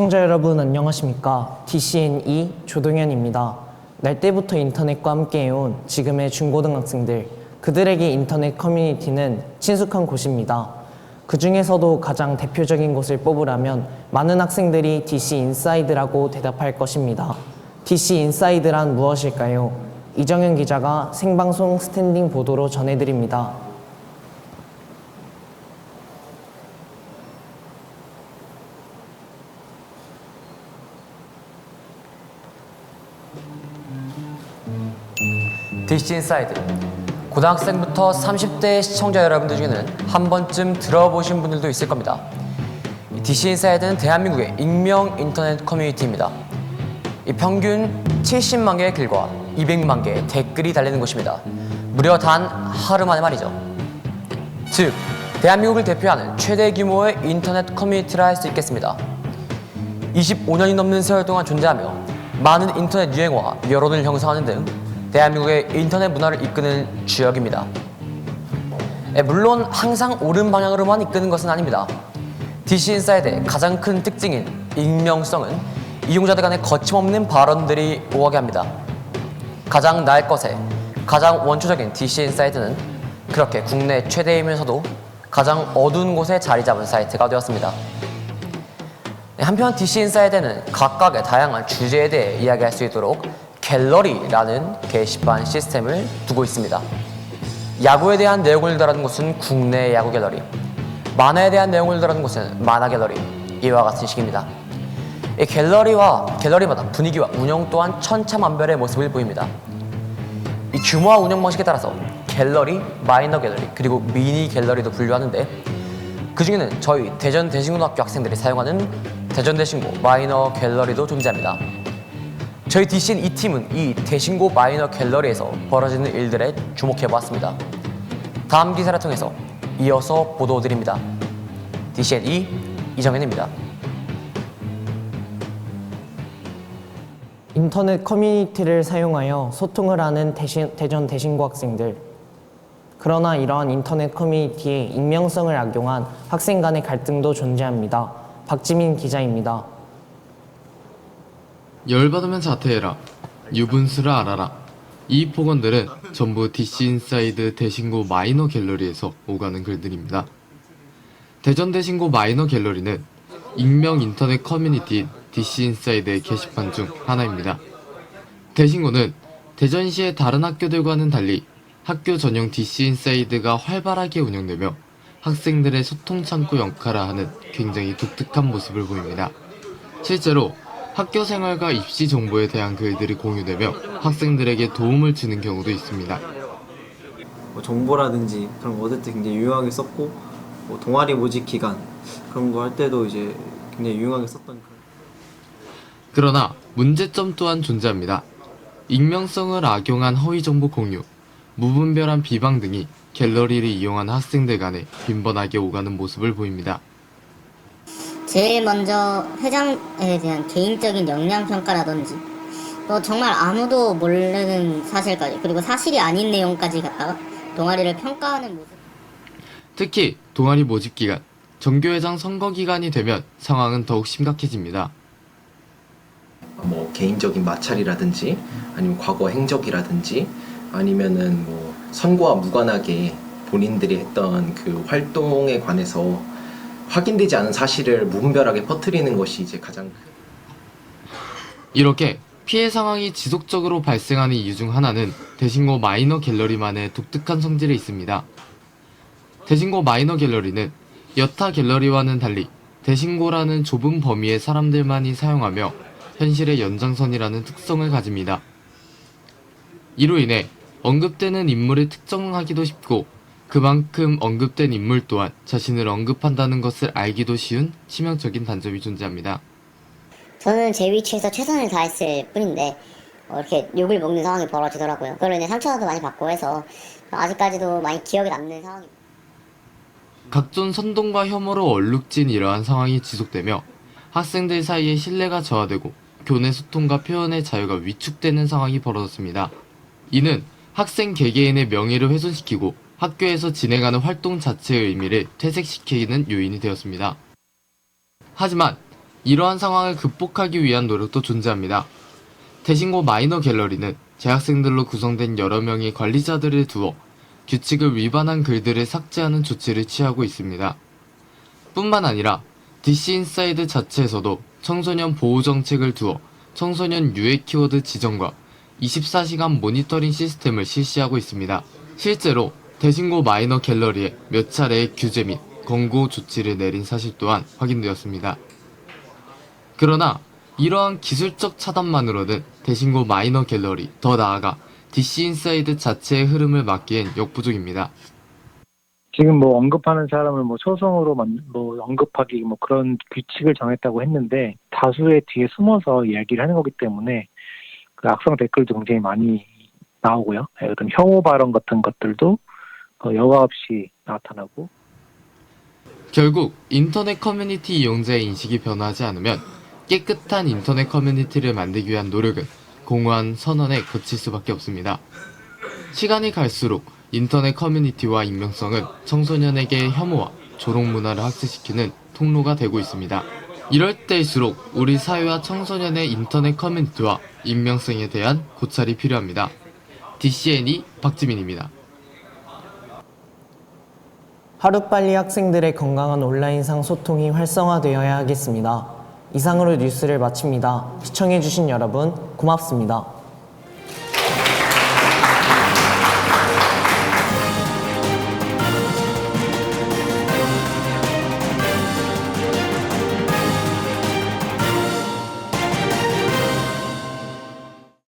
시청자 여러분 안녕하십니까? DCNE 조동현입니다. 날 때부터 인터넷과 함께해온 지금의 중고등학생들, 그들에게 인터넷 커뮤니티는 친숙한 곳입니다. 그 중에서도 가장 대표적인 곳을 뽑으라면 많은 학생들이 DC 인사이드라고 대답할 것입니다. DC 인사이드란 무엇일까요? 이정현 기자가 생방송 스탠딩 보도로 전해드립니다. DC 인사이드 고등학생부터 30대 시청자 여러분들 중에는 한 번쯤 들어보신 분들도 있을 겁니다. 이 DC 인사이드는 대한민국의 익명 인터넷 커뮤니티입니다. 이 평균 70만 개의 글과 200만 개의 댓글이 달리는 곳입니다. 무려 단 하루 만에 말이죠. 즉, 대한민국을 대표하는 최대 규모의 인터넷 커뮤니티라 할 수 있겠습니다. 25년이 넘는 세월 동안 존재하며 많은 인터넷 유행어와 여론을 형성하는 등 대한민국의 인터넷 문화를 이끄는 주역입니다. 예, 물론 항상 옳은 방향으로만 이끄는 것은 아닙니다. DC 인사이드의 가장 큰 특징인 익명성은 이용자들 간의 거침없는 발언들이 오가게 합니다. 가장 나을 것에 가장 원초적인 DC 인사이드는 그렇게 국내 최대이면서도 가장 어두운 곳에 자리 잡은 사이트가 되었습니다. 네, 한편 DC 인사이드는 각각의 다양한 주제에 대해 이야기할 수 있도록 갤러리라는 게시판 시스템을 두고 있습니다. 야구에 대한 내용을 다루는 곳은 국내 야구 갤러리, 만화에 대한 내용을 다루는 곳은 만화 갤러리, 이와 같은 식입니다. 이 갤러리와 갤러리마다 분위기와 운영 또한 천차만별의 모습을 보입니다. 이 규모와 운영 방식에 따라서 갤러리, 마이너 갤러리, 그리고 미니 갤러리도 분류하는데 그 중에는 저희 대전 대신고등학교 학생들이 사용하는 대전 대신고 마이너 갤러리도 존재합니다. 저희 DCN 이 팀은 이 대신고 마이너 갤러리에서 벌어지는 일들에 주목해 보았습니다. 다음 기사를 통해서 이어서 보도드립니다. DCN 2 이정현입니다. 인터넷 커뮤니티를 사용하여 소통을 하는 대신, 대전 대신고 학생들. 그러나 이러한 인터넷 커뮤니티에 익명성을 악용한 학생 간의 갈등도 존재합니다. 박지민 기자입니다. 열받으면 자퇴해라. 유분수를 알아라. 이 폭언들은 전부 DC 인사이드 대신고 마이너 갤러리에서 오가는 글들입니다. 대전 대신고 마이너 갤러리는 익명 인터넷 커뮤니티인 DC 인사이드의 게시판 중 하나입니다. 대신고는 대전시의 다른 학교들과는 달리 학교 전용 DC 인사이드가 활발하게 운영되며 학생들의 소통 창구 역할을 하는 굉장히 독특한 모습을 보입니다. 실제로 학교 생활과 입시 정보에 대한 글들이 공유되며 학생들에게 도움을 주는 경우도 있습니다. 뭐 정보라든지 그런 거 얻을 때 굉장히 유용하게 썼고 뭐 동아리 모집 기간 그런 거 할 때도 이제 굉장히 유용하게 썼던 그런 그러나 문제점 또한 존재합니다. 익명성을 악용한 허위 정보 공유, 무분별한 비방 등이 갤러리를 이용한 학생들 간에 빈번하게 오가는 모습을 보입니다. 제일 먼저 회장에 대한 개인적인 역량 평가라든지 뭐 정말 아무도 모르는 사실까지 그리고 사실이 아닌 내용까지 갖다가 동아리를 평가하는 모습 특히 동아리 모집 기간, 정교회장 선거 기간이 되면 상황은 더욱 심각해집니다. 뭐 개인적인 마찰이라든지 아니면 과거 행적이라든지 아니면은 뭐 선거와 무관하게 본인들이 했던 그 활동에 관해서 확인되지 않은 사실을 무분별하게 퍼뜨리는 것이 이제 가장 큰 이렇게 피해 상황이 지속적으로 발생하는 이유 중 하나는 대신고 마이너 갤러리만의 독특한 성질에 있습니다. 대신고 마이너 갤러리는 여타 갤러리와는 달리 대신고라는 좁은 범위의 사람들만이 사용하며 현실의 연장선이라는 특성을 가집니다. 이로 인해 언급되는 인물을 특정하기도 쉽고 그만큼 언급된 인물 또한 자신을 언급한다는 것을 알기도 쉬운 치명적인 단점이 존재합니다. 저는 제 위치에서 최선을 다했을 뿐인데 어, 이렇게 욕을 먹는 상황이 벌어지더라고요 그걸로 인해 상처도 많이 받고 해서 아직까지도 많이 기억에 남는 상황입니다 각종 선동과 혐오로 얼룩진 이러한 상황이 지속되며 학생들 사이에 신뢰가 저하되고 교내 소통과 표현의 자유가 위축되는 상황이 벌어졌습니다. 이는 학생 개개인의 명예를 훼손시키고 학교에서 진행하는 활동 자체의 의미를 퇴색시키는 요인이 되었습니다. 하지만 이러한 상황을 극복하기 위한 노력도 존재합니다. 대신고 마이너 갤러리는 재학생들로 구성된 여러 명의 관리자들을 두어 규칙을 위반한 글들을 삭제하는 조치를 취하고 있습니다. 뿐만 아니라 DC 인사이드 자체에서도 청소년 보호 정책을 두어 청소년 유해 키워드 지정과 24시간 모니터링 시스템을 실시하고 있습니다. 실제로 대신고 마이너 갤러리에 몇 차례의 규제 및 권고 조치를 내린 사실 또한 확인되었습니다. 그러나 이러한 기술적 차단만으로는 대신고 마이너 갤러리, 더 나아가 DC 인사이드 자체의 흐름을 막기엔 역부족입니다. 지금 뭐 언급하는 사람을 뭐 소송으로 만- 뭐 언급하기 뭐 그런 규칙을 정했다고 했는데 다수의 뒤에 숨어서 이야기를 하는 거기 때문에 그 악성 댓글도 굉장히 많이 나오고요. 예, 어떤 혐오 발언 같은 것들도 어, 여과 없이 나타나고 결국 인터넷 커뮤니티 이용자의 인식이 변화하지 않으면 깨끗한 인터넷 커뮤니티를 만들기 위한 노력은 공허한 선언에 그칠 수밖에 없습니다. 시간이 갈수록 인터넷 커뮤니티와 익명성은 청소년에게 혐오와 조롱 문화를 학습시키는 통로가 되고 있습니다. 이럴 때일수록 우리 사회와 청소년의 인터넷 커뮤니티와 익명성에 대한 고찰이 필요합니다. DCN이 박지민입니다. 하루빨리 학생들의 건강한 온라인상 소통이 활성화되어야 하겠습니다. 이상으로 뉴스를 마칩니다. 시청해주신 여러분 고맙습니다.